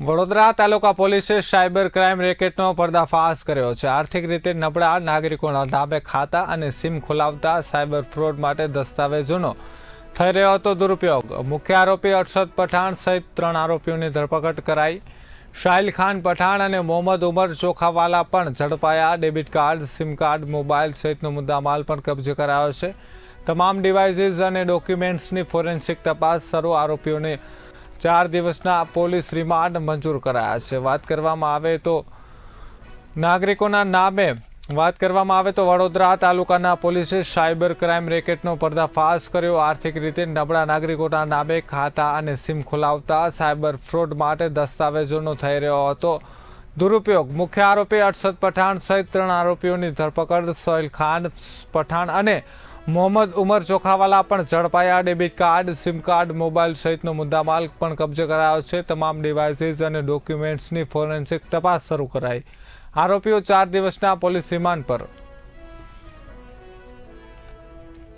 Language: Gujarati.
વડોદરા તાલુકા પોલીસે સાયબર ક્રાઇમ રેકેટનો પર્દાફાશ કર્યો છે. આર્થિક રીતે નબળા નાગરિકોના ધાબે ખાતા અને સિમ ખોલાવતા સાયબર ફ્રોડ માટે દસ્તાવેજોનો થઈ રહ્યો હતો દુરુપયોગ. મુખ્ય આરોપી અરશદ પઠાણ સહિત ત્રણ આરોપીઓની ધરપકડ કરાઈ. શાહિલ ખાન પઠાણ અને મોહમ્મદ ઉમર ચોખાવાલા પણ ઝડપાયા. Debit card, SIM card mobile સહિતનો મુદ્દામાલ પણ કબજે કરાયો છે. તમામ ડિવાઇસીસ અને ડોક્યુમેન્ટ્સની ફોરેન્સિક તપાસ શરૂ આરોપીઓને ચાર દિવસના પોલીસ રિમાન્ડ મંજૂર કરાયા છે. વાત કરવામાં આવે તો નાગરિકોના નામે, વાત કરવામાં આવે તો વડોદરા તાલુકાના પોલીસે સાયબર ક્રાઇમ રેકેટનો પર્દાફાશ કર્યો. આર્થિક રીતે નબળા નાગરિકોના નામે ખાતા અને સિમ ખોલાવતા સાયબર ફ્રોડ માટે દસ્તાવેજોનો થઈ રહ્યો હતો. દુરુપયોગ, મુખ્ય આરોપી અરશદ પઠાણ સહિત ત્રણ આરોપીઓની ધરપકડ, સોહેલ ખાન પઠાણ અને મોહમ્મદ ઉમર ચોખાવાલા પણ ઝડપાયા. Debit card, SIM card, mobile સહિતનો મુદ્દામાલ પણ કબજે કરાયો છે. તમામ ડિવાઇસીસ અને ડોક્યુમેન્ટ્સની ફોરેન્સિક તપાસ શરૂ કરાઈ. આરોપીઓ ચાર દિવસના પોલીસ રિમાન્ડ પર.